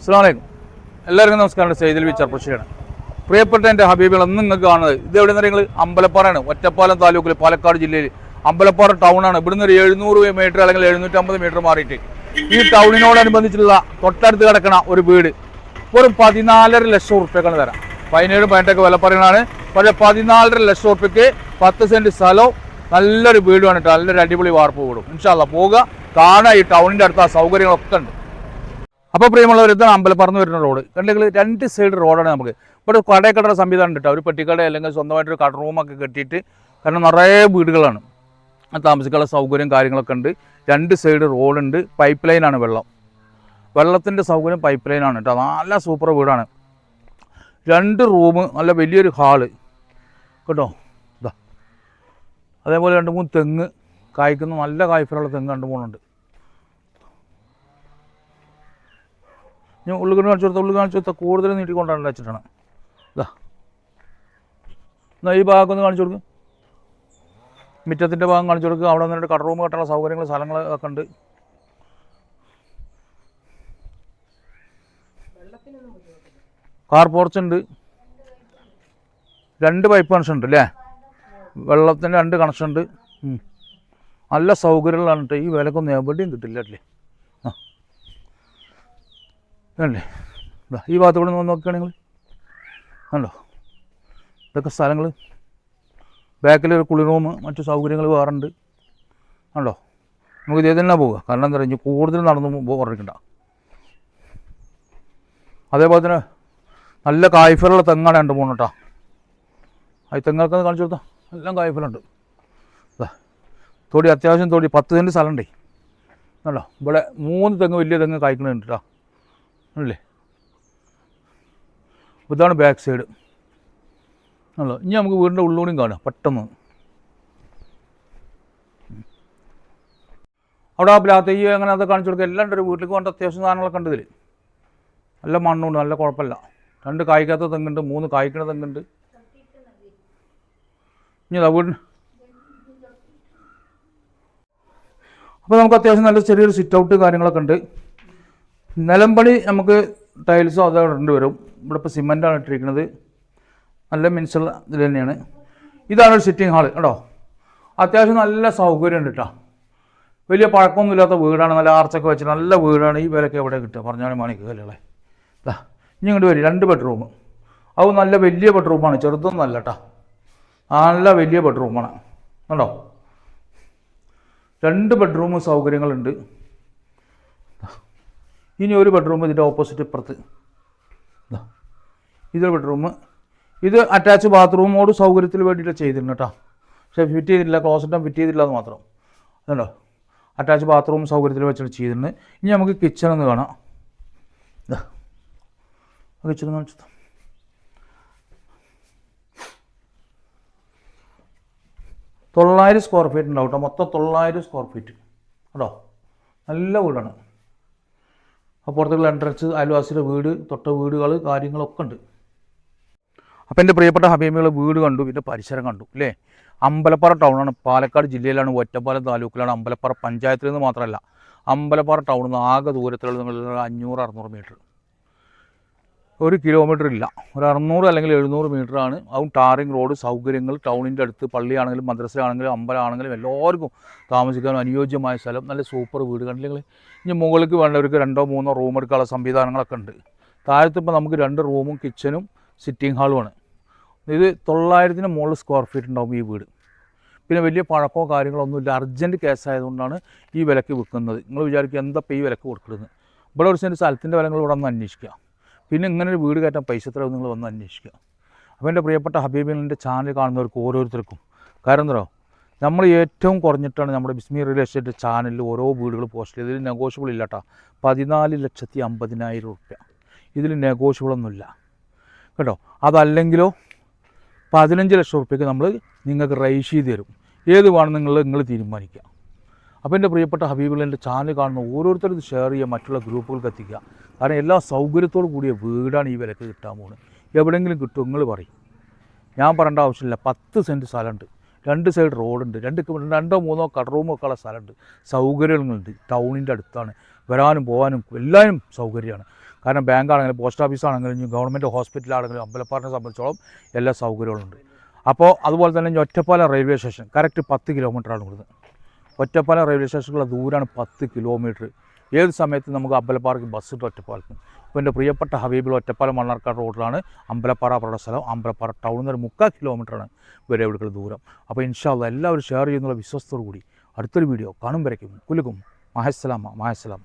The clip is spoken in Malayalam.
അസ്സാമലൈക്കും എല്ലാവർക്കും നമസ്കാരം. സെയ്തിൽ വി ചെറുപ്പശ്ശേരിയാണ് പ്രിയപ്പെട്ട എന്റെ ഹബീബുകൾ അന്ന് നിങ്ങൾക്ക് കാണുന്നത് ഇത് എവിടെ നിന്ന് നിങ്ങൾ? അമ്പലപ്പാറയാണ്. ഒറ്റപ്പാലം താലൂക്കിൽ പാലക്കാട് ജില്ലയിൽ. അമ്പലപ്പാറ ടൗണാണ് ഇവിടുന്ന് ഒരു എഴുന്നൂറ് മീറ്റർ അല്ലെങ്കിൽ എഴുന്നൂറ്റമ്പത് മീറ്റർ മാറിയിട്ട് ഈ ടൗണിനോടനുബന്ധിച്ചുള്ള തൊട്ടടുത്ത് കിടക്കുന്ന ഒരു വീട്. വെറും പതിനാലര ലക്ഷം ഉറുപ്പ്യക്കാണ് തരാം. പതിനേഴ് പതിനെട്ടൊക്കെ വില പറയുന്നതാണ്. പക്ഷേ പതിനാലര ലക്ഷം ഉറുപ്പ്യക്ക് പത്ത് സെന്റ് സ്ഥലവും നല്ലൊരു വീടുമാണ് കേട്ടോ. നല്ലൊരു അടിപൊളി വാർപ്പ് വീടും. ഇൻഷാല്ല പോവുക. കാണുക ഈ ടൗണിന്റെ അടുത്ത് ആ സൗകര്യങ്ങളൊക്കെ ഉണ്ട്. അപ്പോൾ പ്രിയമുള്ളവർ ഇതാണ് അമ്പലപ്പറന്ന് വരുന്ന റോഡ്. കണ്ടെങ്കിൽ രണ്ട് സൈഡ് റോഡാണ് നമുക്ക്. ഇവിടെ കടയക്കടയുടെ സംവിധാനം ഉണ്ട് കേട്ടോ ഒരു പെട്ടിക്കട അല്ലെങ്കിൽ സ്വന്തമായിട്ടൊരു കട റൂമൊക്കെ കെട്ടിയിട്ട് കാരണം നിറയെ വീടുകളാണ്. താമസിക്കാനുള്ള സൗകര്യം കാര്യങ്ങളൊക്കെ ഉണ്ട്. രണ്ട് സൈഡ് റോഡുണ്ട് പൈപ്പ് ലൈനാണ് വെള്ളം. വെള്ളത്തിന്റെ സൗകര്യം പൈപ്പ് ലൈനാണ് കേട്ടോ നല്ല സൂപ്പർ വീടാണ്. രണ്ട് റൂം നല്ല വലിയൊരു ഹാൾ കേട്ടോ? ഇതാ. അതേപോലെ രണ്ട് മൂന്ന് തെങ്ങ്. കായ്ക്കുന്ന നല്ല കായ്ഫലുള്ള തെങ്ങ് രണ്ട് മൂന്നുണ്ട് ഞാൻ ഉള്ളിൽ കാണിച്ചു കൊടുത്ത ഉള്ളിൽ കാണിച്ചു കൊടുത്ത കൂടുതൽ നീട്ടിക്കൊണ്ടാണ് വെച്ചിട്ടാണ് ഇതാ എന്നാൽ ഈ ഭാഗമൊക്കെ ഒന്ന് കാണിച്ചു കൊടുക്കും. മുറ്റത്തിന്റെ ഭാഗം കാണിച്ചു കൊടുക്കുക അവിടെ നിന്നിട്ട് കട റൂം കെട്ടാനുള്ള സൗകര്യങ്ങൾ സ്ഥലങ്ങൾ ഒക്കെ ഉണ്ട്. കാർ പോർച്ച് ഉണ്ട്. രണ്ട് പൈപ്പ് കണക്ഷൻ ഉണ്ട് അല്ലേ വെള്ളത്തിന്റെ രണ്ട് കണക്ഷൻ ഉണ്ട്. നല്ല സൗകര്യങ്ങളാണ് കേട്ടോ ഈ വിലക്കൊന്നും എവിടെയും കിട്ടില്ല അല്ലേ ഇതാ ഈ ഭാഗത്ത് കൂടെ നോക്കുകയാണെങ്കിൽ കണ്ടോ? ഇതൊക്കെ സ്ഥലങ്ങൾ. ബാക്കിൽ ഒരു കുളി റൂം മറ്റു സൗകര്യങ്ങൾ വേറെ ഉണ്ട് കണ്ടോ? നമുക്ക് ഇതേ തന്നെ പോവുക. കാരണം എന്താ പറയുക കൂടുതൽ നടന്നു പോകണ്ട അതേപോലെ തന്നെ നല്ല കായ്ഫലുള്ള തെങ്ങാണ് രണ്ട് മൂന്ന് കേട്ടോ. ആ തെങ്ങൾക്ക് കാണിച്ചു കൊടുത്താൽ എല്ലാം കായ്ഫലുണ്ട്. തൊടി അത്യാവശ്യം തൊടി പത്ത് സെന്റ് സ്ഥലമുണ്ടേ. കണ്ടോ? ഇവിടെ മൂന്ന് തെങ്ങ് വലിയ തെങ്ങ് കായ്ക്കണുണ്ട് കേട്ടോ. അല്ലേ ഇതാണ് ബാക്ക് സൈഡ് ആണല്ലോ. ഇനി നമുക്ക് വീടിന്റെ ഉള്ളുകൂടിയും കാണാം. പെട്ടെന്ന്. അവിടെ ആ പ്ലാത്തയ്യോ അങ്ങനെ അത് കാണിച്ചു കൊടുക്കുക. എല്ലാം ഉണ്ട്. ഒരു വീട്ടിലേക്ക് വേണ്ട അത്യാവശ്യം സാധനങ്ങളൊക്കെ ഉണ്ട് ഇതിൽ നല്ല മണ്ണുണ്ട്. നല്ല കുഴപ്പമില്ല. രണ്ട് കായ്ക്കാത്ത തെങ്ങുണ്ട്. മൂന്ന് കായ്ക്കണ തെങ്ങുണ്ട്. ഇനി അതാ വീടിന്. അപ്പോൾ നമുക്ക് അത്യാവശ്യം നല്ല ചെറിയൊരു സിറ്റ് ഔട്ട് കാര്യങ്ങളൊക്കെ ഉണ്ട്. നിലമ്പണി നമുക്ക് ടൈൽസും അതോ ഇടേണ്ടി വരും. ഇവിടെ ഇപ്പോൾ സിമെന്റാണ് ഇട്ടിരിക്കുന്നത്. നല്ല മിൻസുള്ള ഇതിൽ തന്നെയാണ്. ഇതാണ് ഒരു സിറ്റിംഗ് ഹാൾ കേട്ടോ. അത്യാവശ്യം നല്ല സൗകര്യമുണ്ട് കേട്ടോ. വലിയ പഴക്കമൊന്നുമില്ലാത്ത വീടാണ്. നല്ല ആർച്ചൊക്കെ വെച്ച് നല്ല വീടാണ്. ഈ വിലക്ക് എവിടെ കിട്ടുക? പറഞ്ഞാൽ മാണിക്ക് കല്ലുകളെ ഇതാ ഇനി ഇങ്ങോട്ട് വരും. രണ്ട് ബെഡ്റൂം അത് നല്ല വലിയ ബെഡ്റൂമാണ് ചെറുതൊന്നും അല്ല കേട്ടോ. നല്ല വലിയ ബെഡ്റൂമാണ് കണ്ടോ? രണ്ട് ബെഡ്റൂം സൗകര്യങ്ങളുണ്ട്. ഇനി ഒരു ബെഡ്റൂം ഇതിന്റെ ഓപ്പോസിറ്റ് ഇപ്പുറത്ത്. ഇതാ ഇതൊരു ബെഡ്റൂം ഇത് അറ്റാച്ച് ബാത്റൂമോട് സൗകര്യത്തിന് വേണ്ടിയിട്ട് ചെയ്തിരുന്നു കേട്ടോ. പക്ഷേ ഫിറ്റ് ചെയ്തിട്ടില്ല ക്ലോസറ്റും ഫിറ്റ് ചെയ്തില്ല എന്ന് മാത്രം. അതുണ്ടോ അറ്റാച്ച് ബാത്റൂം സൗകര്യത്തിൽ വെച്ചിട്ട് ചെയ്തിട്ടുണ്ട്. ഇനി നമുക്ക് കിച്ചൺ ഒന്ന് കാണാം. ഇതാ കിച്ചൺ കാണിച്ചു തൊള്ളായിരം സ്ക്വയർ ഫീറ്റ് ഉണ്ടാവും കേട്ടോ. മൊത്തം തൊള്ളായിരം സ്ക്വയർ ഫീറ്റ് കേട്ടോ നല്ല വീടാണ്. അപ്പുറത്തുള്ള എൻട്രൻസ് അയൽവാസിയുടെ വീട് തൊട്ട വീടുകൾ കാര്യങ്ങളൊക്കെ ഉണ്ട്. അപ്പോൾ എന്റെ പ്രിയപ്പെട്ട ഹബീമികളെ വീട് കണ്ടു പിന്നെ പരിസരം കണ്ടു അല്ലേ അമ്പലപ്പാറ ടൗണാണ് പാലക്കാട് ജില്ലയിലാണ് ഒറ്റപ്പാലം താലൂക്കിലാണ് അമ്പലപ്പാറ പഞ്ചായത്തിൽ നിന്ന് മാത്രമല്ല അമ്പലപ്പാറ ടൗണിൽ നിന്ന് ആകെ ദൂരത്തിലുള്ള അഞ്ഞൂറ് അറുന്നൂറ് മീറ്റർ ഒരു കിലോമീറ്റർ ഇല്ല. ഒരു അറുന്നൂറ് അല്ലെങ്കിൽ എഴുന്നൂറ് ആണ്. അതും ടാറിങ് റോഡ് സൗകര്യങ്ങൾ ടൗണിന്റെ അടുത്ത് പള്ളിയാണെങ്കിലും മദ്രസയാണെങ്കിലും അമ്പലമാണെങ്കിലും എല്ലാവർക്കും താമസിക്കാൻ അനുയോജ്യമായ സ്ഥലം. നല്ല സൂപ്പർ വീട്. കണ്ടില്ലെങ്കിൽ ഇനി മുകളിലേക്ക് വേണ്ടവർക്ക് രണ്ടോ മൂന്നോ റൂം എടുക്കാനുള്ള സംവിധാനങ്ങളൊക്കെ ഉണ്ട്. താഴത്തിപ്പോൾ നമുക്ക് രണ്ട് റൂമും കിച്ചനും സിറ്റിംഗ് ഹാളുമാണ് ഇത് തൊള്ളായിരത്തിന് മുകളിൽ സ്ക്വയർ ഫീറ്റ് ഉണ്ടാവും ഈ വീട്. പിന്നെ വലിയ പഴക്കമോ കാര്യങ്ങളോ ഒന്നുമില്ല അർജന്റ് കേസായതുകൊണ്ടാണ് ഈ വിലക്ക് വിൽക്കുന്നത്. നിങ്ങൾ വിചാരിക്കുക എന്താ ഇപ്പോൾ ഈ വിലക്ക് കൊടുക്കുന്നത്? ഇവിടെ ഒരു സെന്റ് സ്ഥലത്തിന്റെ വിലങ്ങൾ ഇവിടെ ഒന്ന് അന്വേഷിക്കുക പിന്നെ ഇങ്ങനെ ഒരു വീട് കയറ്റാൻ പൈസ എത്ര നിങ്ങൾ വന്ന് അന്വേഷിക്കുക. അപ്പോൾ എന്റെ പ്രിയപ്പെട്ട ഹബീബിന്റെ ചാനൽ കാണുന്നവർക്ക് ഓരോരുത്തർക്കും. കാരണം എന്താ നമ്മൾ ഏറ്റവും കുറഞ്ഞിട്ടാണ് നമ്മുടെ ബിസ്മി റിയൽ എസ്റ്റേറ്റ് ചാനലിൽ ഓരോ വീടുകൾ പോസ്റ്റ് ചെയ്തത്. ഇതിൽ നെഗോഷ്യബിൾ ഇല്ല കേട്ടോ പതിനാല് ലക്ഷത്തി അമ്പതിനായിരം റുപ്യ. ഇതിൽ നെഗോഷ്യബിളൊന്നുമില്ല കേട്ടോ? അതല്ലെങ്കിലോ പതിനഞ്ച് ലക്ഷം റുപ്യക്ക് നമ്മൾ നിങ്ങൾക്ക് റൈസ് ചെയ്ത് തരും. ഏത് വേണം നിങ്ങൾ നിങ്ങൾ തീരുമാനിക്കുക. അപ്പോൾ എന്റെ പ്രിയപ്പെട്ട ഹബീബുകൾ എന്റെ ചാനൽ കാണുന്ന ഓരോരുത്തരും ഇത് ഷെയർ ചെയ്യുക മറ്റുള്ള ഗ്രൂപ്പുകൾക്ക് എത്തിക്കുക കാരണം എല്ലാ സൗകര്യത്തോടു കൂടിയ വീടാണ് ഈ വിലക്ക് കിട്ടാൻ പോകുന്നത് എവിടെയെങ്കിലും കിട്ടും നിങ്ങൾ പറയും. ഞാൻ പറയേണ്ട ആവശ്യമില്ല. പത്ത് സെന്റ് സ്ഥലമുണ്ട്. രണ്ട് സൈഡ് റോഡുണ്ട് രണ്ട് രണ്ടോ മൂന്നോ കട റൂമോ ഒക്കെ ഉള്ള സ്ഥലമുണ്ട്. സൗകര്യങ്ങളുണ്ട്. ടൗണിന്റെ അടുത്താണ്. വരാനും പോകാനും എല്ലാവരും സൗകര്യമാണ്. കാരണം ബാങ്ക് ആണെങ്കിലും പോസ്റ്റ് ഓഫീസാണെങ്കിലും ഗവൺമെന്റ് ഹോസ്പിറ്റലാണെങ്കിലും അമ്പലപ്പാറിനെ സംബന്ധിച്ചോളം എല്ലാ സൗകര്യങ്ങളുണ്ട്. അപ്പോൾ അതുപോലെ തന്നെ ഒറ്റപ്പാല റെയിൽവേ സ്റ്റേഷൻ കറക്റ്റ് പത്ത് കിലോമീറ്ററാണ് ഇവിടുന്ന്. ഒറ്റപ്പാലം റെയിൽവേ സ്റ്റേഷനുള്ള ദൂരമാണ് പത്ത് കിലോമീറ്റർ. ഏത് സമയത്ത് നമുക്ക് അമ്പലപ്പാറയ്ക്ക് ബസ് ഇട്ട് ഒറ്റപ്പാലത്ത്. അപ്പോൾ എന്റെ പ്രിയപ്പെട്ട ഹബീബിൽ ഒറ്റപ്പാലം മണ്ണാർക്കാട് റോഡിലാണ് അമ്പലപ്പാറ അവരുടെ സ്ഥലം. അമ്പലപ്പാറ ടൗണിൽ നിന്ന് മുക്കാൽ കിലോമീറ്ററാണ് വരെ ഇവിടുത്തെ ദൂരം. അപ്പോൾ ഇൻഷാല്ല എല്ലാവരും ഷെയർ ചെയ്യുന്നുള്ള വിശ്വാസത്തോടു കൂടി അടുത്തൊരു വീഡിയോ കാണും വരയ്ക്കും. കുലുക്കും. മഹസ്സലാമ മഹസ്സലാമ